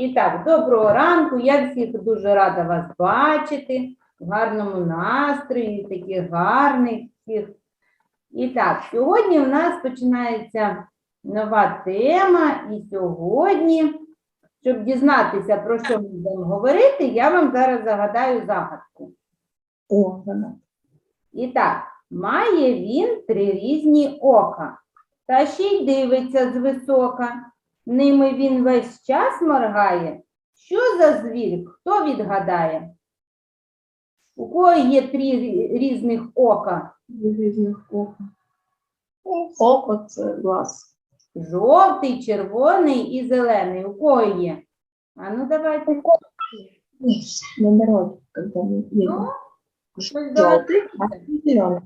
І так, доброго ранку. Я всіх дуже рада вас бачити в гарному настрої, таких гарних всіх. І так, сьогодні у нас починається нова тема, і сьогодні, щоб дізнатися, про що ми будемо говорити, я вам зараз загадаю загадку. О, вона. І так, має він три різні ока, та ще й дивиться звисока. Ними він весь час моргає. Що за звір? Хто відгадає? У кого є три рі- різних ока? Різних око. Око це глаз. Жовтий, червоний і зелений. У кого є? А ну давайте. Наоборот, когда мы Ну, едем. ось Желтый, давайте. а зеленый.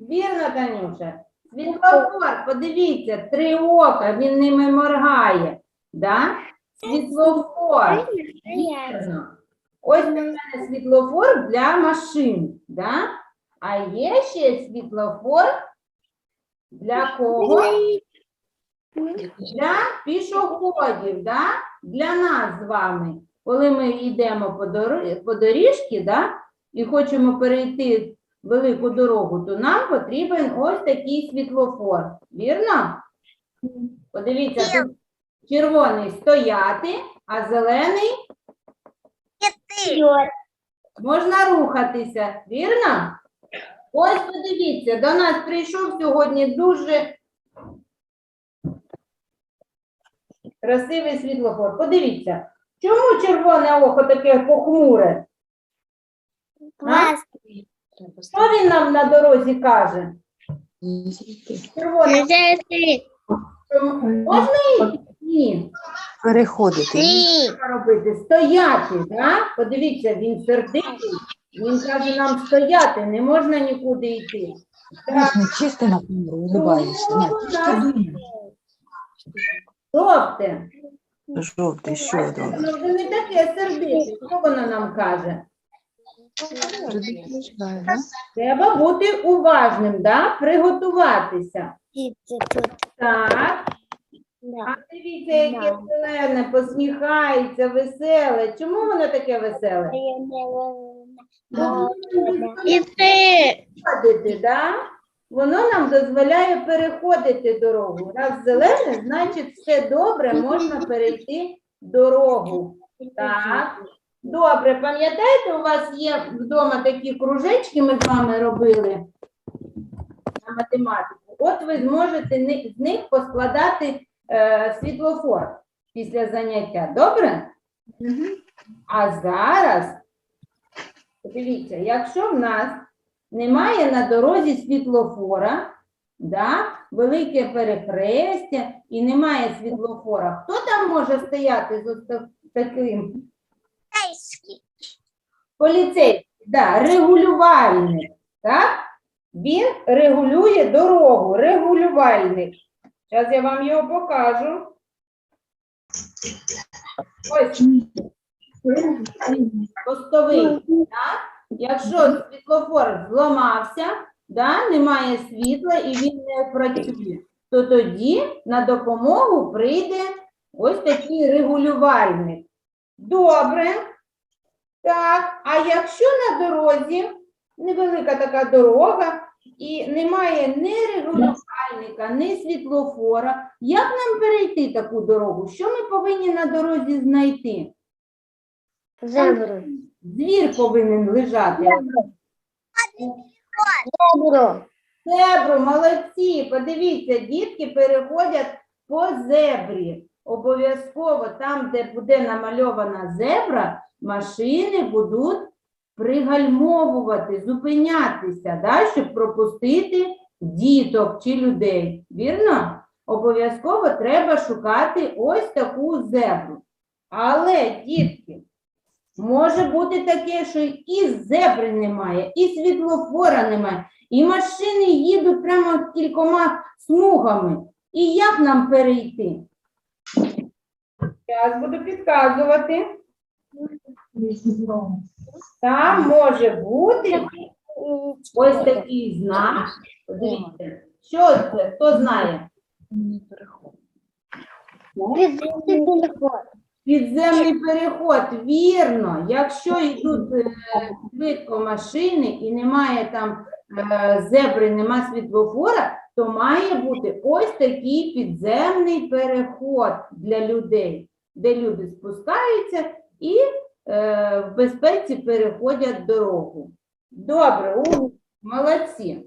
Вірно, Танюша. Світлофор, подивіться, три ока, він ними моргає. Да? Світлофор. Вірно. Ось у мене світлофор для машин. Да? А є ще світлофор для кого? Для пішоходів, да? для нас з вами. Коли ми йдемо по доріжці, да? і хочемо перейти велику дорогу, то нам потрібен ось такий світлофор. Вірно? Подивіться, тут червоний стояти, а зелений можна рухатися. Вірно? Ось подивіться, до нас прийшов сьогодні дуже красивий світлофор. Подивіться, чому червоне око таке похмуре? А? Що він нам на дорозі каже? Червоне що можна йти? Ні. переходити. Робити? Стояти, да? Подивіться, він сердитий. Він каже нам стояти, не можна нікуди йти. Так, Не чисто на камеру улыбаєшся. Ні, чисто жовтий, що добре. Воно вже не таке сердите. Що воно нам каже? Треба бути уважним, да? приготуватися. Так. А дивіться, яке зелене, посміхається, веселе. Чому воно таке веселе? Переходити, да? Воно нам дозволяє переходити дорогу. Раз зелене, значить все добре, можна перейти дорогу. Так. Добре, пам'ятаєте, у вас є вдома такі кружечки, ми з вами робили на математику. От ви зможете з них поскладати е, світлофор після заняття. Добре? А зараз, подивіться, якщо в нас немає на дорозі світлофора, да, велике перехрестя і немає світлофора, хто там може стояти з таким Поліцейський, да, регулювальник, так? Він регулює дорогу, регулювальник. Зараз я вам його покажу. Ось постовий. Так? Якщо світлофор зламався, да, немає світла і він не працює, то тоді на допомогу прийде ось такий регулювальник. Добре. Так, а якщо на дорозі невелика така дорога і немає ні регулювальника, ні світлофора, як нам перейти таку дорогу? Що ми повинні на дорозі знайти? Зебру. Звір повинен лежати. Зебру. Зебру, молодці. Подивіться, дітки переходять по зебрі. Обов'язково там, де буде намальована зебра, машини будуть пригальмовувати, зупинятися, да, щоб пропустити діток чи людей. Вірно? Обов'язково треба шукати ось таку зебру. Але, дітки, може бути таке, що і зебри немає, і світлофора немає, і машини їдуть прямо кількома смугами. І як нам перейти? Зараз буду підказувати. Там може бути ось такий знак. Подивіться, що це? Хто знає? Телефон. Підземний переход, вірно. Якщо йдуть е, швидко машини і немає там е, зебри, нема світлофора, то має бути ось такий підземний переход для людей, де люди спускаються і е, в безпеці переходять дорогу. Добре, у, молодці.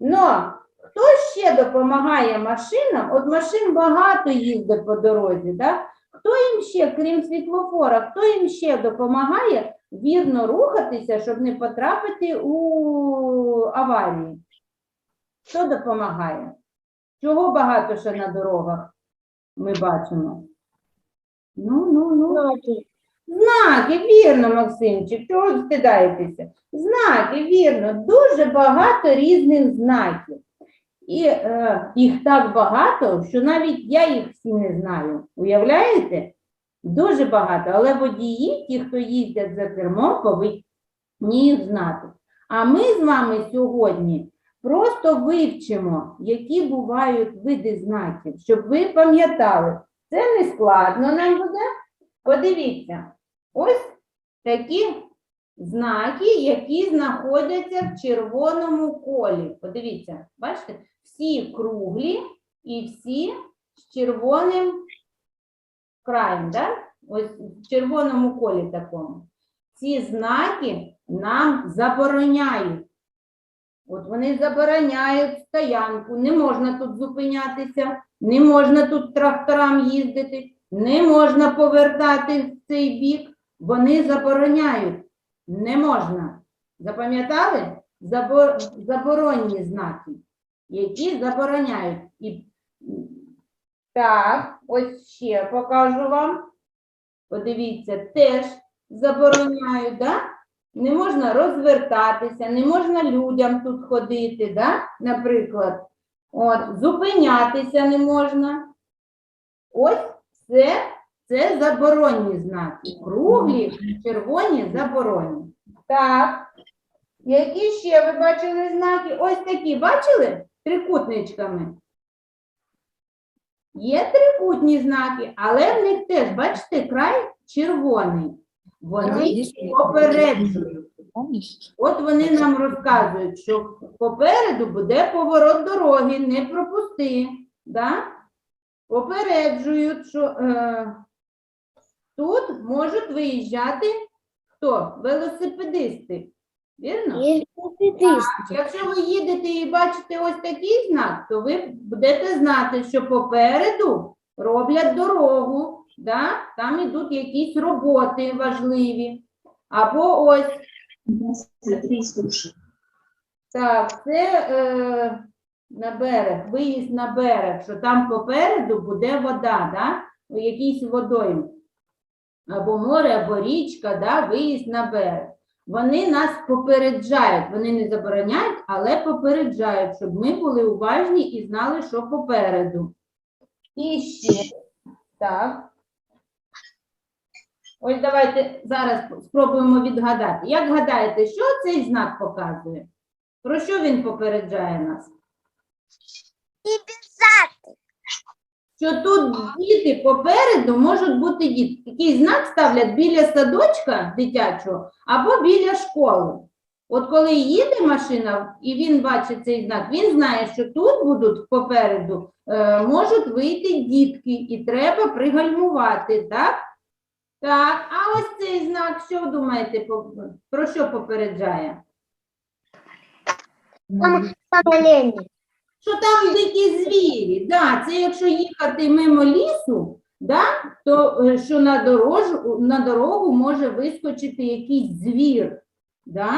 Но хто ще допомагає машинам? От машин багато їздить по дорозі, так? Хто їм ще, крім світлофора, хто їм ще допомагає вірно рухатися, щоб не потрапити у аварії? Хто допомагає? Чого багато ще на дорогах ми бачимо? Ну, ну, ну. Ноги. Знаки, вірно, Максимчик, чого встидаєтеся? Знаки, вірно, дуже багато різних знаків. І е, їх так багато, що навіть я їх всі не знаю. Уявляєте? Дуже багато. Але водії, ті, хто їздять за кермом, повинні їх знати. А ми з вами сьогодні просто вивчимо, які бувають види знаків, щоб ви пам'ятали. Це не складно нам буде. Подивіться, ось такі знаки, які знаходяться в червоному колі. Подивіться, бачите, всі круглі і всі з червоним краєм, да? ось в червоному колі такому. Ці знаки нам забороняють. От вони забороняють стоянку, не можна тут зупинятися, не можна тут тракторам їздити, не можна повертати в цей бік. Вони забороняють. Не можна. Запам'ятали? Забор... Заборонні знаки, які забороняють. І... Так, ось ще покажу вам. Подивіться, теж забороняють, да? Не можна розвертатися, не можна людям тут ходити, да? наприклад. От, зупинятися не можна. Ось це, це заборонні знаки. Круглі, червоні заборонні. Так. Які ще ви бачили знаки? Ось такі бачили? Трикутничками. Є трикутні знаки, але в них теж, бачите, край червоний. Вони попереджують. От вони нам розказують, що попереду буде поворот дороги, не пропусти. Да? Попереджують, що е, тут можуть виїжджати хто? Велосипедисти. Вірно? Велосипедист. Якщо ви їдете і бачите ось такий знак, то ви будете знати, що попереду роблять дорогу, да? там ідуть якісь роботи важливі. Або ось Так, це е, на берег, виїзд на берег, що там попереду буде вода, да? Ну, якийсь водойм. Або море, або річка, да? виїзд на берег. Вони нас попереджають, вони не забороняють, але попереджають, щоб ми були уважні і знали, що попереду. І ще, так. Ось давайте зараз спробуємо відгадати. Як гадаєте, що цей знак показує? Про що він попереджає нас? Що тут діти попереду можуть бути діти. Такий знак ставлять біля садочка дитячого або біля школи. От коли їде машина і він бачить цей знак, він знає, що тут будуть попереду е, можуть вийти дітки, і треба пригальмувати, так? Так, а ось цей знак, що ви думаєте, про що попереджає? Там олені. що там дикі звірі. Да, це якщо їхати мимо лісу, да, то е, що на дорожу, на дорогу може вискочити якийсь звір. Да?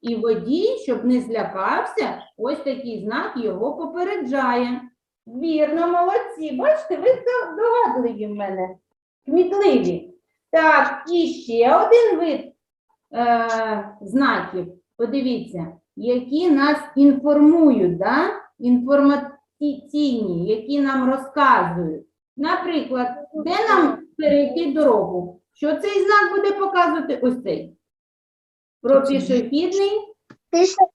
І водій, щоб не злякався, ось такий знак його попереджає. Вірно, молодці. Бачите, ви догадливі в мене, кмітливі. Так, і ще один вид е, знаків. Подивіться, які нас інформують, да? інформаційні, які нам розказують. Наприклад, де нам перейти дорогу? Що цей знак буде показувати? Ось цей. Про пішохідний що?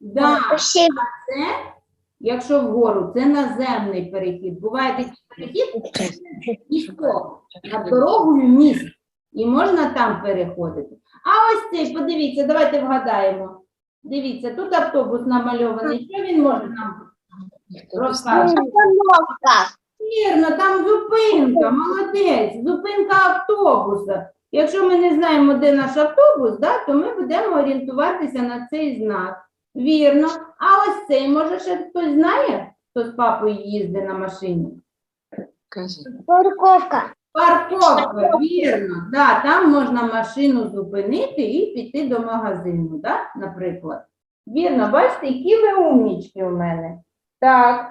Да, Ще це якщо вгору, це наземний перехід. Буває такий перехід міського, над дорогою міст. І можна там переходити. А ось цей, подивіться, давайте вгадаємо. Дивіться, тут автобус намальований. Що він може нам розказати? Вірно, там зупинка, молодець, зупинка автобуса. Якщо ми не знаємо, де наш автобус, да, то ми будемо орієнтуватися на цей знак. Вірно. А ось цей, може, ще хтось знає, хто з папою їздить на машині? Парковка. Парковка, вірно. Да, там можна машину зупинити і піти до магазину, да, наприклад. Вірно, бачите, які ви умнічки у мене. Так.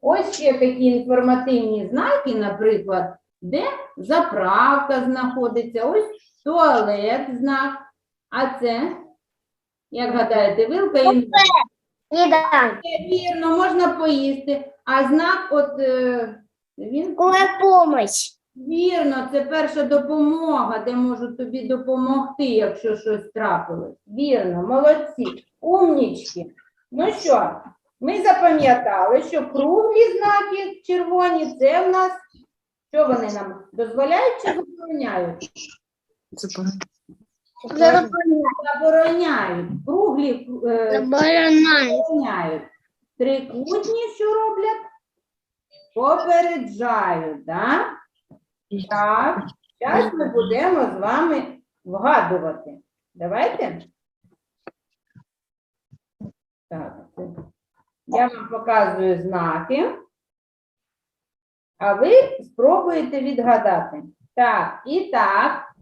Ось ще такі інформативні знаки, наприклад, де заправка знаходиться, ось туалет знак. А це, як гадаєте, вилка і Еда. вірно, можна поїсти. А знак, от е, він помощь. Вірно, це перша допомога, де можуть тобі допомогти, якщо щось трапилось. Вірно, молодці, умнічки. Ну що, ми запам'ятали, що круглі знаки червоні це в нас. Що вони нам дозволяють чи забороняють? Забирай. Забороняють. Круглі е, забороняють. Трикутні що роблять? Попереджають, да? Так. Зараз ми будемо з вами вгадувати. Давайте. Так. Я вам показую знаки. А ви спробуєте відгадати. Так, і так.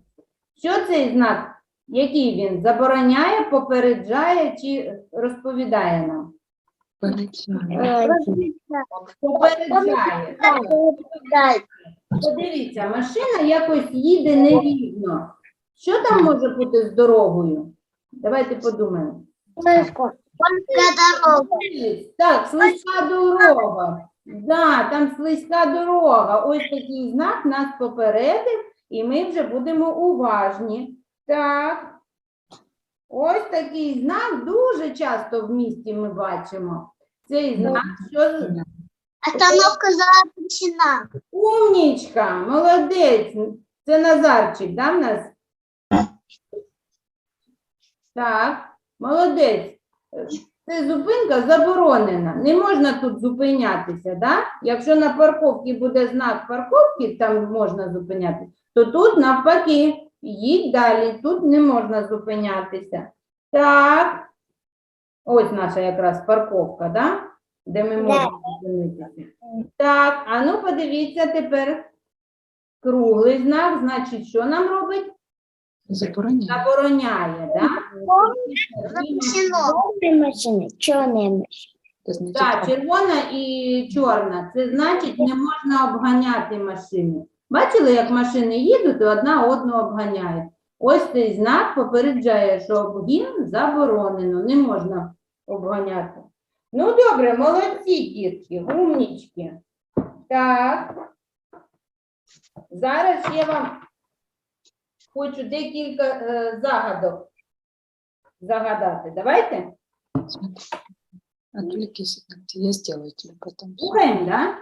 Що цей знак? Який він? Забороняє, попереджає чи розповідає нам? Попереджає. Подивіться, машина якось їде нерівно. Що там може бути з дорогою? Давайте подумаємо. Слышку. дорога. Так, слизька дорога. Да, там слизька дорога. Ось такий знак нас попередив, і ми вже будемо уважні. Так. Ось такий знак дуже часто в місті ми бачимо. Цей знак, що Остановка запрещена. Умнічка, молодець. Це Назарчик, да, в нас? Так, молодець. Це зупинка заборонена. Не можна тут зупинятися, да? Якщо на парковці буде знак парковки, там можна зупинятися, то тут навпаки, їдь далі, тут не можна зупинятися. Так. Ось наша якраз парковка, да? де ми можемо зупинитися. Так, а ну подивіться тепер. Круглий знак, значить, що нам робить? Забороняє. Забороняє, так? Запрещено. машины. Черные машины. Це значить, Так, червона і чорна. Це значить, не можна обганяти машини. Бачили, як машини їдуть, і одна одну обганяють. Ось цей знак попереджає, що обгін заборонено, не можна обганяти. Ну, добре, молодці, дітки, гумнічки. Так. Зараз я вам хочу декілька е, загадок загадати. Давайте. Отвлекись, я сделаю тебе потом. Слухаємо, да?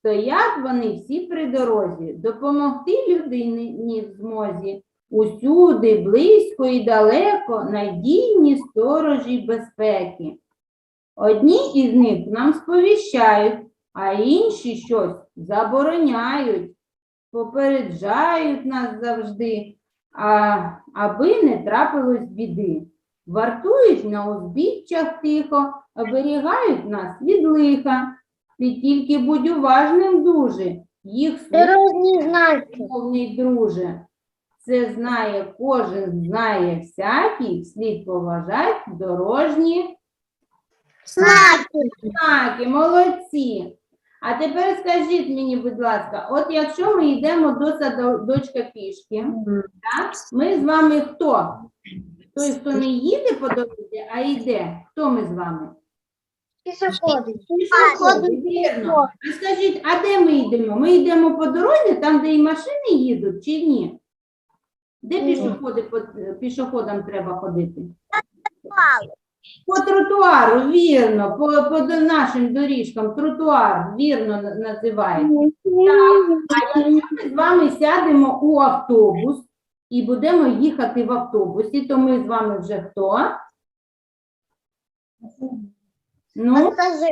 Стоять вони всі при дорозі, допомогти людині в змозі. Усюди, близько і далеко, надійні сторожі безпеки. Одні із них нам сповіщають, а інші щось забороняють, попереджають нас завжди, а, аби не трапилось біди. Вартують на узбіччях тихо, оберігають нас від лиха. Ти тільки будь уважним дуже, їх словний друже. Це знає кожен, знає всякий, слід поважать дорожні Знаки. знаки, молодці. А тепер скажіть мені, будь ласка, от якщо ми йдемо до садочка пішки, так, ми з вами хто? Той, хто не їде по дорозі, а йде. Хто ми з вами? Пешеходы. Пішоходи, вірно. А скажіть, а де ми йдемо? Ми йдемо по дорозі, там, де і машини їдуть, чи ні? Де пішоходи, по- пішоходам треба ходити? По тротуару, вірно, по, по до- нашим доріжкам, тротуар, вірно на- називається. А якщо ми з вами сядемо у автобус і будемо їхати в автобусі, то ми з вами вже хто? Ну, Покажи.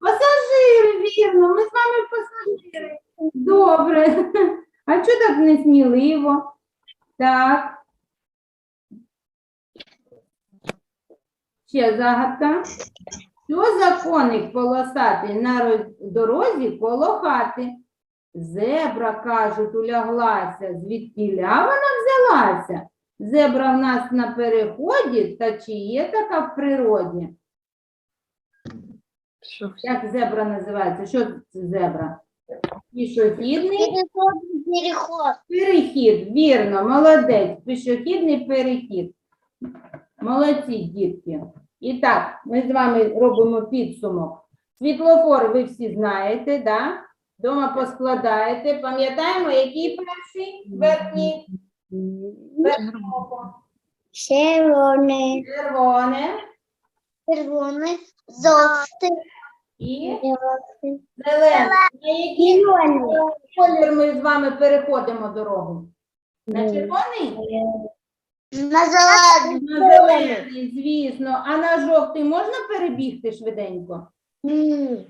пасажири, вірно, ми з вами пасажири. Добре. А чого так несміливо? Так. Ще загадка. Що за коник полосатий на роз- дорозі коло хати? Зебра, кажуть, уляглася. Звідкіля вона взялася? Зебра в нас на переході, та чи є така в природі? Что? Як зебра називається? Що це зебра? Пішохідний Переход, переход. перехід. Вірно, молодець. Пішохідний перехід. Молодці, дітки. І так, ми з вами робимо підсумок. Світлофор ви всі знаєте, да? Дома поскладаєте. Пам'ятаємо, який перший верхній? Верхнє око. Червоний, Червоне червоний, жовтий, і зелене. На який зелений. колір ми з вами переходимо дорогу? На червоний? На зелений. На зелений, звісно. А на жовтий можна перебігти швиденько? Ні.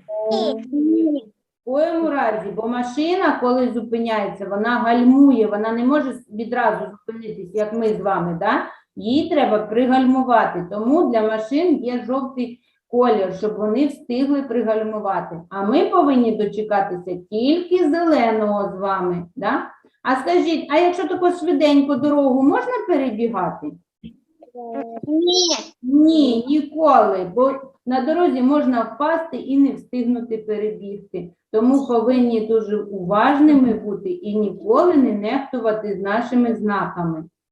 В коєму разі, бо машина, коли зупиняється, вона гальмує, вона не може відразу зупинитись, як ми з вами, да? Їй треба пригальмувати. Тому для машин є жовтий колір, щоб вони встигли пригальмувати. А ми повинні дочекатися тільки зеленого з вами. Да? А скажіть, а якщо таку швиденьку дорогу можна перебігати? Ні. Ні, ніколи, бо на дорозі можна впасти і не встигнути перебігти. Тому повинні дуже уважними бути і ніколи не нехтувати з нашими знаками.